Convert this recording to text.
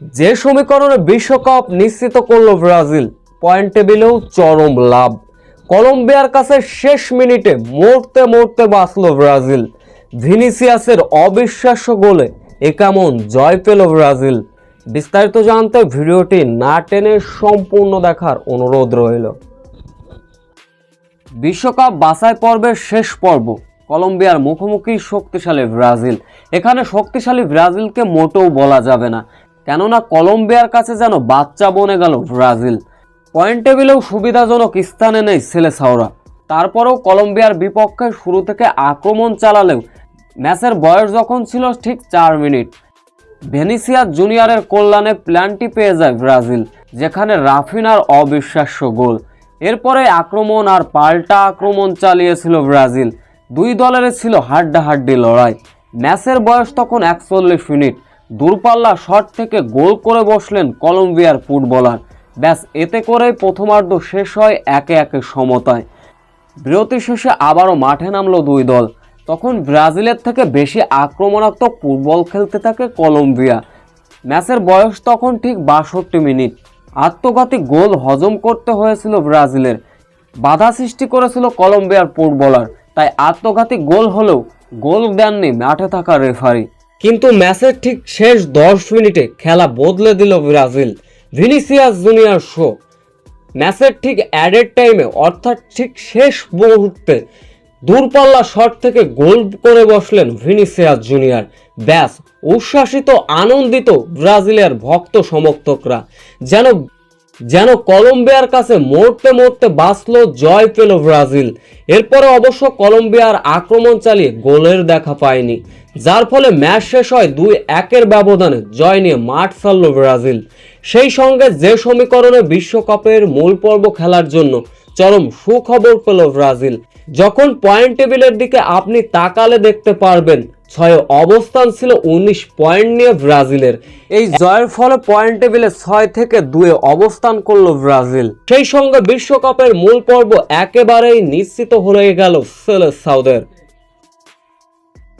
যে সমীকরণে বিশ্বকাপ নিশ্চিত করল ব্রাজিল, পয়েন্ট টেবিলেও চরম লাভ। কলম্বিয়ার কাছে শেষ মিনিটে মরতে মরতে বাঁচল ব্রাজিল। ভিনিসিয়াসের অবিশ্বাস্য গোলে এ কেমন জয় পেল ব্রাজিল? বিস্তারিত জানতে ভিডিওটি না টেনে সম্পূর্ণ দেখার অনুরোধ রইল। বিশ্বকাপ বাছাই পর্বের শেষ পর্ব, কলম্বিয়ার মুখোমুখি শক্তিশালী ব্রাজিল। এখানে শক্তিশালী ব্রাজিলকে মোটেও বলা যাবে না। কেননা কলম্বিয়ার কাছে যেন বাচ্চা বনে গেল ব্রাজিল। পয়েন্ট টেবিলেও সুবিধাজনক স্থানে নেই ছেলে সেলেসাওরা। তারপরেও কলম্বিয়ার বিপক্ষে শুরু থেকে আক্রমণ চালালেও ম্যাচের বয়স যখন ছিল ঠিক চার মিনিট। ভেনিসিয়া জুনিয়রের কল্যাণে প্ল্যানটি পেয়ে যায় ব্রাজিল, যেখানে রাফিনার অবিশ্বাস্য গোল। এরপরে আক্রমণ আর পাল্টা আক্রমণ চালিয়েছিল ব্রাজিল। দুই দলের ছিল হাড্ডাহাড্ডি লড়াই। ম্যাচের বয়স তখন একচল্লিশ মিনিট। দূরপাল্লা শট থেকে গোল করে বসলেন কলম্বিয়ার ফুটবলার। ব্যাস, এতে করেই প্রথমার্ধ শেষ হয় একে একে সমতায়। বিরতি শেষে আবারও মাঠে নামলো দুই দল। তখন ব্রাজিলের থেকে বেশি আক্রমণাত্মক ফুটবল খেলতে থাকে কলম্বিয়া। ম্যাচের বয়স তখন ঠিক বাষট্টি মিনিট। আত্মঘাতী গোল হজম করতে হয়েছিল ব্রাজিলের। বাধা সৃষ্টি করেছিল কলম্বিয়ার ফুটবলার। তাই আত্মঘাতী গোল হলেও গোল দেননি মাঠে থাকা রেফারি। কিন্তু ম্যাচের ঠিক শেষ দশ মিনিটে খেলা বদলে দিল ব্রাজিল। Vinicius junior show. ম্যাচের ঠিক অ্যাডেড টাইমে অর্থাৎ ঠিক শেষ মুহূর্তে দূরপাল্লা শট থেকে গোল করে বসলেন ভিনিসিয়াস জুনিয়র। ব্যাস, উচ্ছ্বাসিত, আনন্দিত ব্রাজিলের ভক্ত সমর্থকরা। যেন যেন কলম্বিয়ার কাছে মরতে মরতে বাঁচল, জয় পেল ব্রাজিল। এরপরে অবশ্য কলম্বিয়ার আক্রমণ চালিয়ে গোলের দেখা পায়নি। যার ফলে ম্যাচ শেষ হয় দুই একের ব্যবধানে, জয় নিয়ে মাঠ ছাড়ল ব্রাজিল। সেই সঙ্গে যে সমীকরণে বিশ্বকাপের মূল পর্ব খেলার জন্য চরম সুখবর পেল ব্রাজিল। যখন পয়েন্ট টেবিলের দিকে আপনি তাকালে দেখতে পারবেন ছয় অবস্থান ছিল উনিশ পয়েন্ট নিয়ে ব্রাজিলের। এই জয়ের ফলে পয়েন্ট টেবিলে ছয় থেকে দুয়ে অবস্থান করল ব্রাজিল। সেই সঙ্গে বিশ্বকাপের মূল পর্ব একেবারেই নিশ্চিত হয়ে গেল সেলেসাউদের